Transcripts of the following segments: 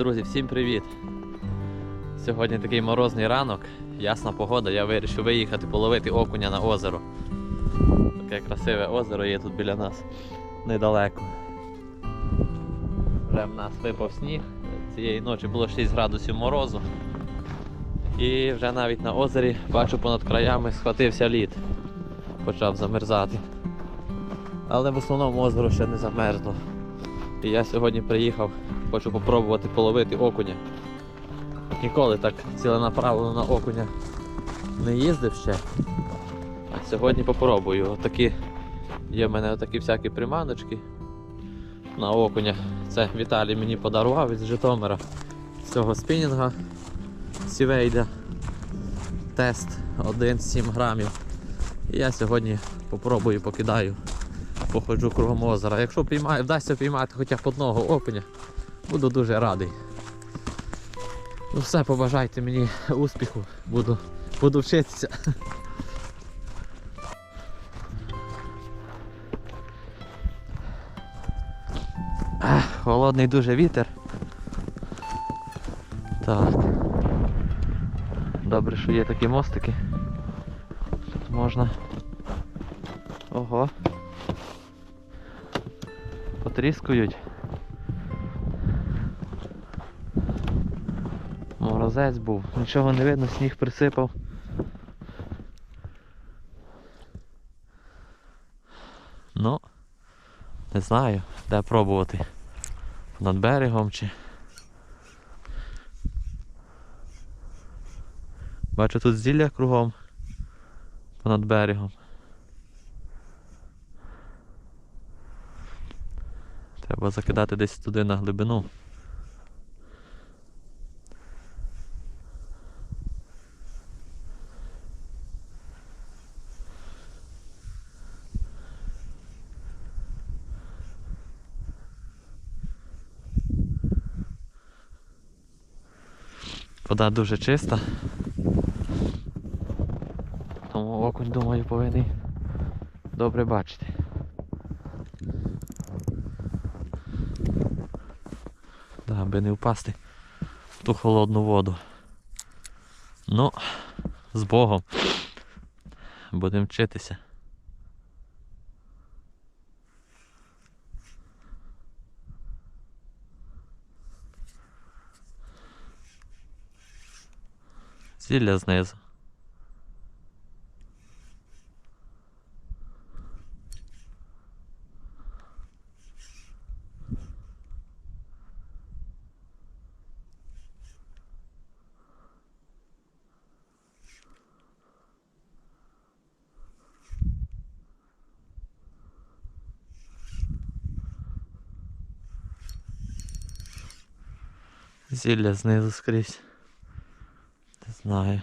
Друзі, всім привіт! Сьогодні такий морозний ранок, ясна погода, я вирішив виїхати половити окуня на озеро. Таке красиве озеро є тут біля нас недалеко. Вже в нас випав сніг. Цієї ночі було 6 градусів морозу. І вже навіть на озері бачу понад краями схватився лід. Почав замерзати. Але в основному озеро ще не замерзло. І я сьогодні приїхав, хочу попробувати половити окуня. Ніколи так ціленаправлено на окуня не їздив ще. А сьогодні попробую. Отакі є в мене отакі всякі приманочки на окуня. Це Віталій мені подарував із Житомира цього спінінга Сівейда. Тест 1,7 грамів. І я сьогодні попробую покидаю походжу кругом озера. Якщо піймаю, вдасться піймати хоча б одного окуня, буду дуже радий. Ну все, побажайте мені успіху, буду, буду вчитися. Холодний дуже вітер. Так. Добре, що є такі мостики. Тут можна. Ого потріскують. Морозець був, нічого не видно, сніг присипав. Ну, не знаю, де пробувати. Над берегом чи. Бачу тут зілля кругом понад берегом. Треба закидати десь туди на глибину. Вода дуже чиста. Тому окунь, думаю, повинен добре бачити. Да, аби не впасти в ту холодну воду. Ну, з Богом. Будемо вчитися. Зілля знизу. Зілля знизу скрізь. Не знаю.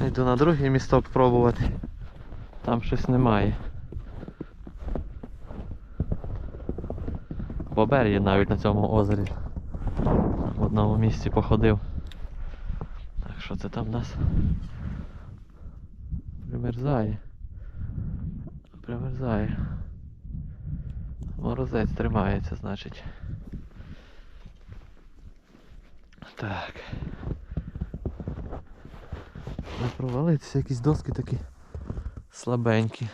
Йду на друге місто пробувати. Там щось немає. Бобер навіть на цьому озері. В одному місці походив. Так що це там в нас? Примерзає. Примерзає. Морозець тримається, значить. Так. Не провалитися, якісь доски такі слабенькі.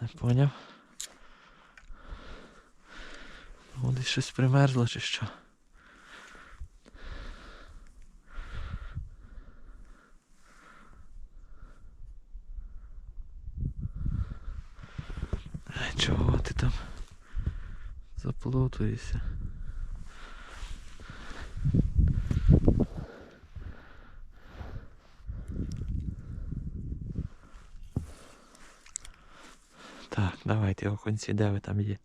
Не поняв. О, десь щось примерзло чи що. Чого ти там заплутуєшся? Так, давайте оконці, де ви там є?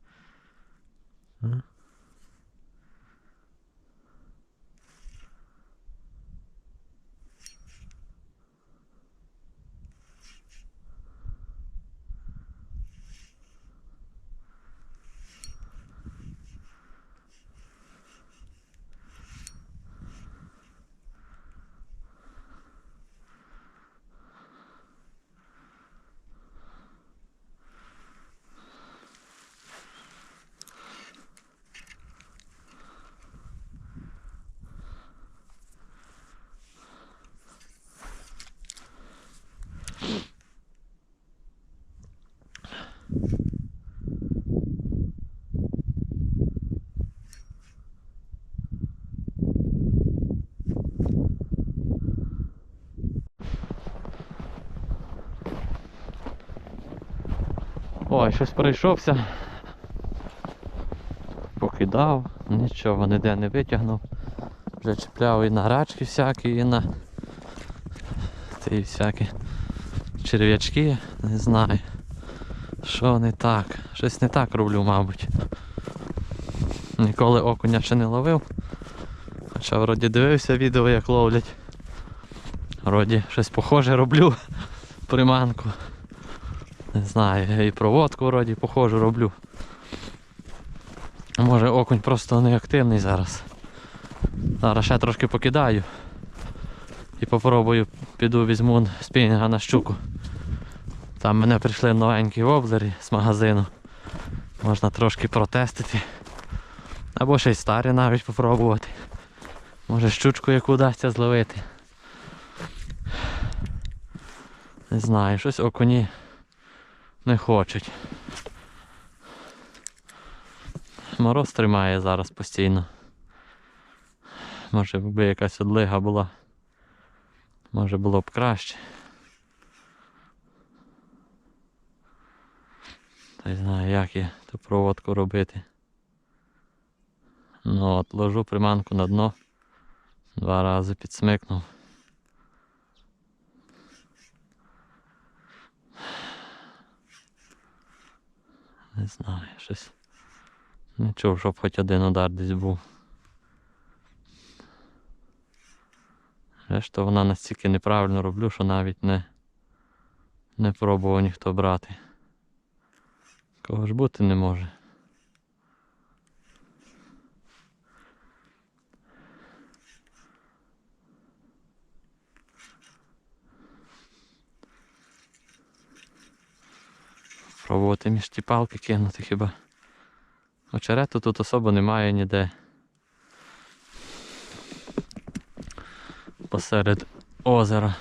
Ой, щось пройшовся. Покидав, нічого ніде не витягнув. Вже чіпляв і на грачки всякі, і на ті всякі черв'ячки, не знаю. Що не так? Щось не так роблю, мабуть. Ніколи окуня ще не ловив. Хоча вроді дивився відео, як ловлять. Вроді щось похоже роблю. Приманку. Не знаю, я і проводку вроді похожу роблю. Може окунь просто неактивний зараз. Зараз ще трошки покидаю. І попробую, піду візьму спінінга на щуку. Там мене прийшли новенькі воблери з магазину. Можна трошки протестити. Або ще й старі навіть попробувати. Може щучку яку вдасться зловити. Не знаю, щось окуні не хочуть. Мороз тримає зараз постійно. Може якби якась одлига була. Може було б краще. Та й знаю, як я ту проводку робити. Ну от, ложу приманку на дно. Два рази підсмикнув. Не знаю, щось. Не чув, щоб хоч один удар десь був. Решта вона настільки неправильно роблю, що навіть не, не пробував ніхто брати. Кого ж бути не може. Пробувати між ті палки кинути хіба. Очерету тут особо немає ніде. Посеред озера.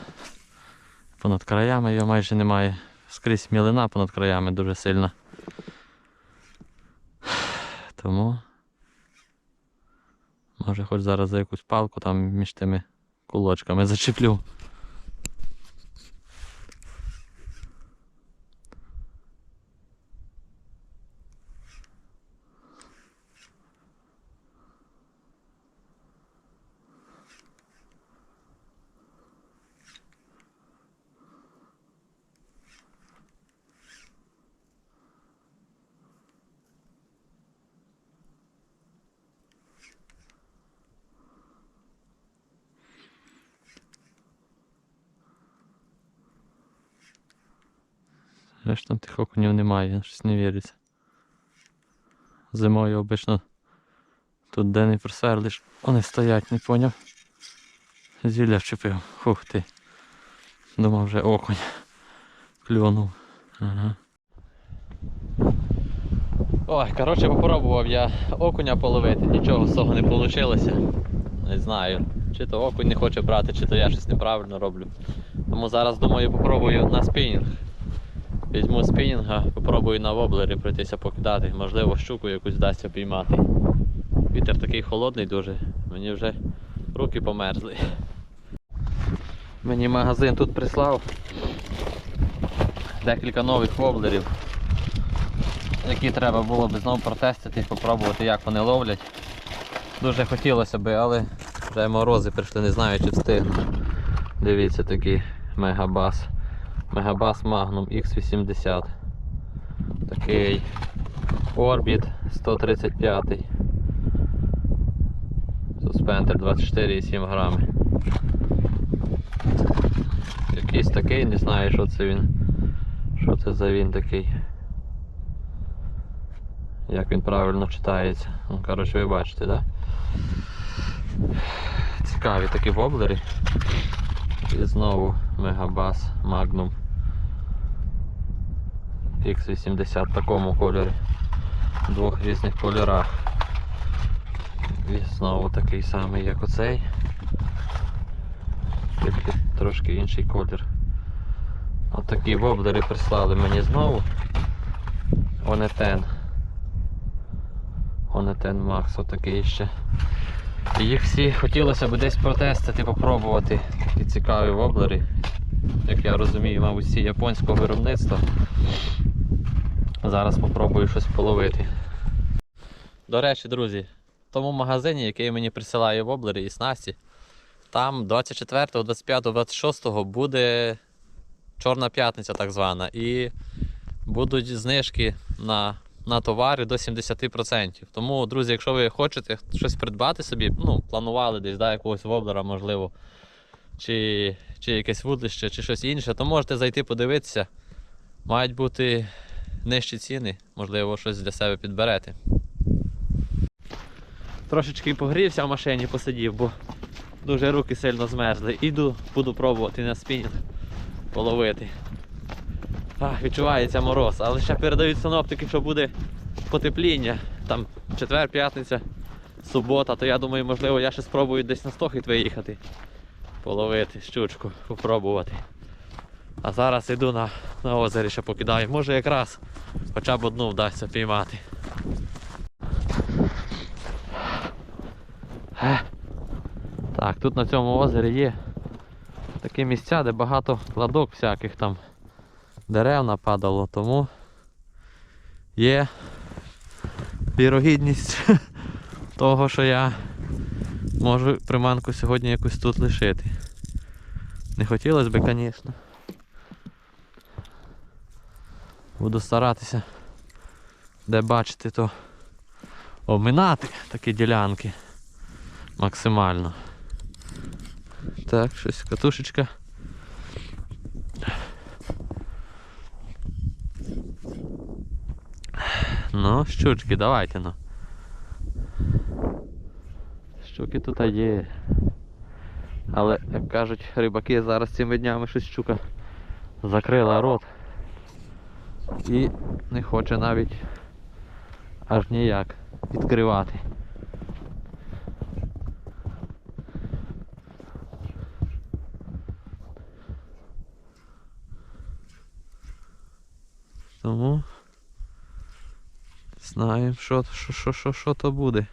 Понад краями його майже немає. Скрізь мілина понад краями дуже сильна. Тому може хоч зараз за якусь палку там між тими кулочками зачеплю. Решта тих окунів немає, щось не віриться. Зимою обично тут де не просверлиш, вони стоять, не поняв. Зілля вчепив. Хух ти. Думав вже окунь. Клюнув. Ага. Ой, коротше, попробував я окуня половити, нічого з того не вийшло. Не знаю, чи то окунь не хоче брати, чи то я щось неправильно роблю. Тому зараз думаю попробую на спінінг. Візьму спінінга, попробую на воблері пройтися покидати. Можливо, щуку якусь вдасться піймати. Вітер такий холодний дуже, мені вже руки померзли. Мені магазин тут прислав декілька нових воблерів, які треба було б знову протестити, попробувати, як вони ловлять. Дуже хотілося би, але вже морози прийшли, не знаю чи встигну. Дивіться такий мегабас. Мегабас Magnum X80. Такий Orbit 135. Суспендер 24,7 грами. Якийсь такий, не знаю, що це він. Що це за він такий. Як він правильно читається. Ну, коротше, ви бачите, так? Да? Цікаві такі воблери. І знову Мегабас Magnum X80 в такому кольорі. В двох різних кольорах. І знову такий самий, як оцей. Тільки трошки інший колір. Отакі воблери прислали мені знову. Онетен. Онетен Max отакий ще. І їх всі хотілося б десь протестити, попробувати. Такі цікаві воблери. Як я розумію, мабуть, всі японського виробництва. Зараз спробую щось половити. До речі, друзі, в тому магазині, який мені присилає воблери і снасті, там 24, 25, 26 буде Чорна п'ятниця, так звана. І будуть знижки на, на товари до 70%. Тому, друзі, якщо ви хочете щось придбати собі, ну, планували десь да, якогось воблера, можливо, чи, чи якесь вудлище, чи щось інше, то можете зайти подивитися. Мають бути нижчі ціни, можливо, щось для себе підберете. Трошечки погрівся в машині, посидів, бо дуже руки сильно змерзли. Іду, буду пробувати на спінінг половити. А, відчувається мороз, але ще передають синоптики, що буде потепління. Там четвер, п'ятниця, субота, то я думаю, можливо, я ще спробую десь на стохід виїхати. Половити щучку, попробувати. А зараз йду на, на озері ще покидаю. Може якраз хоча б одну вдасться піймати. Так, тут на цьому озері є такі місця, де багато кладок всяких там дерев нападало, тому є вірогідність того, що я можу приманку сьогодні якусь тут лишити. Не хотілося б, звісно. Буду старатися, де бачити, то обминати такі ділянки максимально. Так, щось катушечка. Ну, щучки, давайте ну. Щуки тут є. Але, як кажуть рибаки, зараз цими днями щось щука закрила рот. І не хоче навіть аж ніяк відкривати. Тому знаємо, що, що, що, що, що то буде.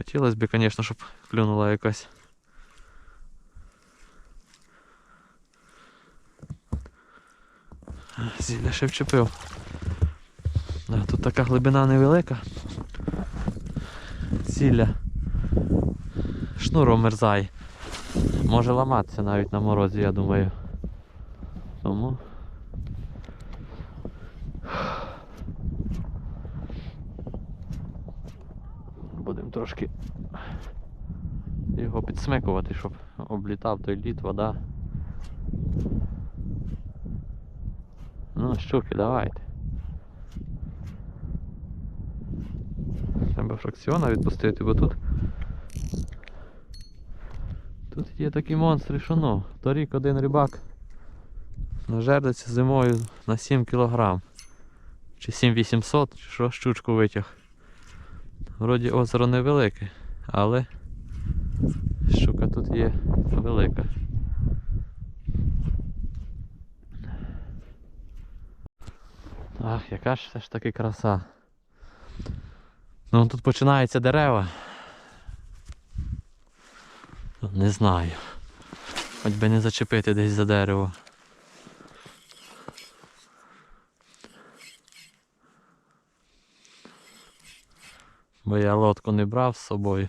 Хотілося б, звісно, щоб клюнула якась. Зілля ще вчепив. Да, тут така глибина невелика. Зілля. Шнуром мерзає. Може ламатися навіть на морозі, я думаю. Тому. Будемо трошки його підсмикувати, щоб облітав той лід, вода. Ну, щуки, давайте. Треба фракціона відпустити, бо тут. Тут є такі монстри, що ну. Торік один рибак нажердиться зимою на 7 кг. Чи 7800, чи що щучку витяг. Вроді озеро невелике, але щука тут є велика. Ах, яка ж все ж таки краса. Ну тут починаються дерева. Не знаю. Хоч би не зачепити десь за дерево. Бо я лодку не брав з собою.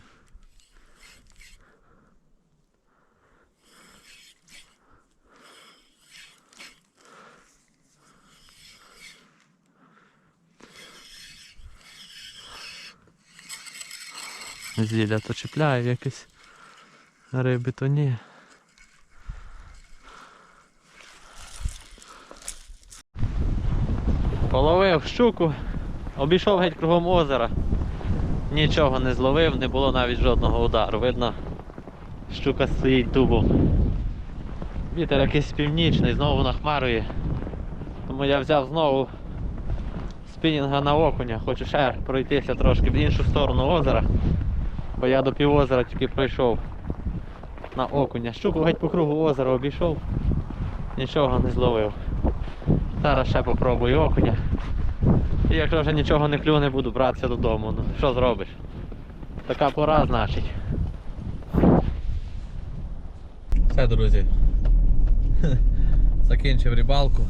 Зілля то чіпляє якесь риби, то ні. Половив щуку, обійшов геть кругом озера. Нічого не зловив, не було навіть жодного удару. Видно, щука стоїть дубом. Вітер якийсь північний, знову нахмарує. Тому я взяв знову спінінга на окуня, хочу ще пройтися трошки в іншу сторону озера. Бо я до півозера тільки пройшов на окуня. Щуку геть по кругу озера обійшов, нічого не зловив. Зараз ще попробую окуня. І якщо вже нічого не клюне, буду братися додому. Ну що зробиш? Така пора, значить. Все, друзі. Закінчив рибалку.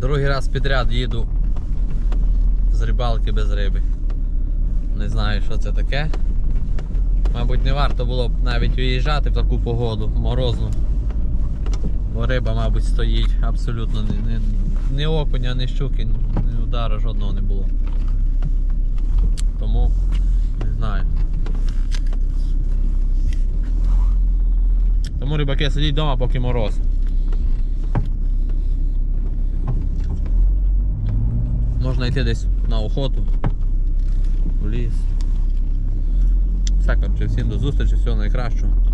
Другий раз підряд їду з рибалки без риби. Не знаю, що це таке. Мабуть, не варто було б навіть виїжджати в таку погоду морозну. Бо риба, мабуть, стоїть абсолютно ні, ні, ні окуня, ні щуки, ні удара жодного не було. Тому не знаю. Тому рибаки сидіть вдома, поки мороз. Можна йти десь на охоту, в ліс. Все, коротше, всім до зустрічі, всього найкращого.